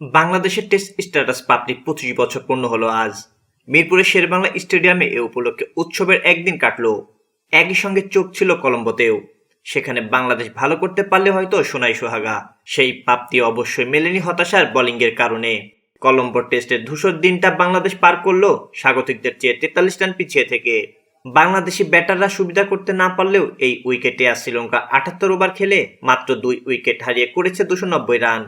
বাংলাদেশের test status public পঁচিশ বছর পূর্ণ হলো আজ। মিরপুরের শেরবাংলা স্টেডিয়ামে এ উপলক্ষে উৎসবের একদিন কাটলো। একই সঙ্গে চোখ ছিল কলম্বোতেও। সেখানে বাংলাদেশ ভালো করতে পারলে হয়তো সোনাই সোহাগা। সেই প্রাপ্তি অবশ্যই মেলেনি হতাশার বোলিংয়ের কারণে। কলম্বো টেস্টের ধূসর দিনটা বাংলাদেশ পার করল স্বাগতিকদের চেয়ে তেতাল্লিশ রান পিছিয়ে থেকে। বাংলাদেশি ব্যাটাররা সুবিধা করতে না পারলেও এই উইকেটে আজ শ্রীলঙ্কা আটাত্তর ওভার খেলে মাত্র দুই উইকেট হারিয়ে করেছে দুশো নব্বই রান।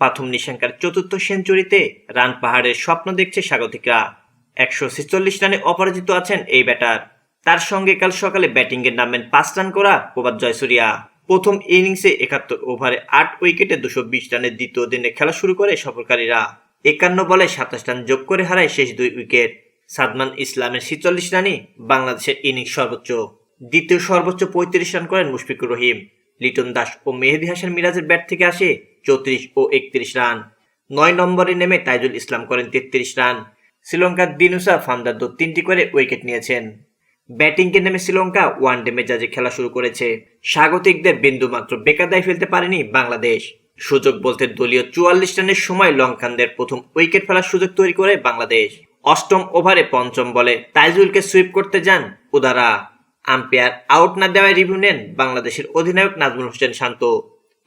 প্রথম নিশাঙ্কার চতুর্থ সেঞ্চুরিতে রান পাহাড়ের স্বপ্ন দেখছে স্বাগতিকরা। একশো ছেচল্লিশ রানে অপরাজিত আছেন এই ব্যাটার। তার সঙ্গে কাল সকালে ব্যাটিংয়ে নামবেন পাঁচ রান করা প্রবাদ জয়সুরিয়া। প্রথম ইনিংসে একাত্তর ওভারে আট উইকেটে দুশো বিশ রানের দ্বিতীয় দিনে খেলা শুরু করে সফরকারীরা। একান্ন বলে সাতাশ রান যোগ করে হারায় শেষ দুই উইকেট। সাদমান ইসলামের ছিচল্লিশ রানই বাংলাদেশের ইনিংস সর্বোচ্চ। দ্বিতীয় সর্বোচ্চ পঁয়ত্রিশ রান করেন মুশফিকুর রহিম। লিটন দাস ও মেহেদি হাসান মিরাজের ব্যাট থেকে আসে চৌত্রিশ ও একত্রিশ রান। নয় নম্বরে নেমে তাইজুল ইসলাম করেন তেত্রিশ রান। শ্রীলঙ্কার দিনুসা ফান্দাদ্দ তিনটি করে উইকেট নিয়েছেন। ব্যাটিংকে নেমে শ্রীলঙ্কা ওয়ান ডে মেজাজে খেলা শুরু করেছে। স্বাগতিকদের বিন্দুমাত্র বেকাদায় ফেলতে পারেনি বাংলাদেশ। সুযোগ বলতে দলীয় চুয়াল্লিশ রানের সময় লঙ্কানদের প্রথম উইকেট ফেলার সুযোগ তৈরি করে বাংলাদেশ। অষ্টম ওভারে পঞ্চম বলে তাইজুলকে সুইপ করতে যান উদারা। আম্পায়ার আউট না দেওয়ায় রিভিউ নেন বাংলাদেশের অধিনায়ক নাজমুল হোসেন শান্ত।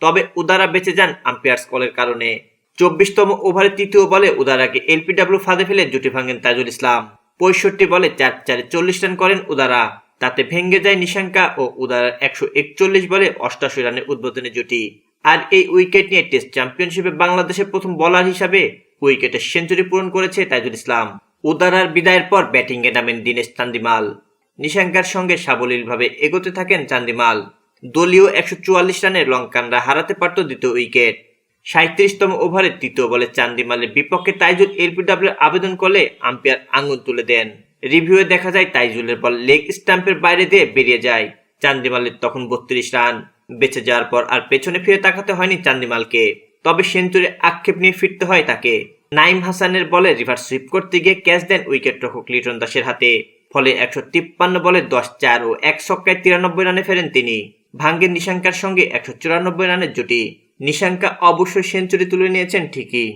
তবে উদারা বেঁচে যান আম্পায়ার্স কলের কারণে। চব্বিশতম ওভারে তৃতীয় বলে উদারাকে এলপিডাব্লিউ ফাঁদে ফেলে জুটি ভাঙেন তাজুল ইসলাম। পঁয়ষট্টি বলে চার চারে চল্লিশ রান করেন উদারা। তাতে ভেঙ্গে যায় নিশাঙ্কা ও উদারার একশো একচল্লিশ বলে অষ্টাশি রানের উদ্বোধনী জুটি। আর এই উইকেট নিয়ে টেস্ট চ্যাম্পিয়নশিপে বাংলাদেশের প্রথম বলার হিসাবে উইকেটে সেঞ্চুরি পূরণ করেছে তাইজুল ইসলাম। উদারার বিদায়ের পর ব্যাটিংয়ে নামেন দীনেশ চান্দিমাল। নিশাঙ্কার সঙ্গে সাবলীলভাবে এগোতে থাকেন চান্দিমাল। দলীয় একশো চুয়াল্লিশ রানে লঙ্কানরা হারাতে পারত দ্বিতীয় উইকেট। সাঁত্রিশতম ওভারে তৃতীয় বলে চান্দিমালের বিপক্ষে তাইজুল এলপিডাব্লিউ আবেদন করলে আম্পায়ার আঙুল তুলে দেন। রিভিউয়ে দেখা যায়, তাইজুলের বল লেগ স্টাম্পের বাইরে দিয়ে বেরিয়ে যায়। চান্দিমালের তখন বত্রিশ রান। বেঁচে যাওয়ার পর আর পেছনে ফিরে তাকাতে হয়নি চান্দিমালকে। তবে সেঞ্চুরি আক্ষেপ নিয়ে ফিরতে হয় তাকে। নাইম হাসানের বলে রিভার্স সুইপ করতে গিয়ে ক্যাচ দেন উইকেট রক্ষক লিটন দাসের হাতে। ফলে একশো তিপ্পান্ন বলে দশ চার ও এক ছক্কায় তিরানব্বই রানে ফেরেন তিনি। ভাঙ্গেন নিশাঙ্কার সঙ্গে একশো চুরানব্বই রানের জুটি। নিশাঙ্কা অবশ্যই সেঞ্চুরি তুলে নিয়েছেন ঠিকই।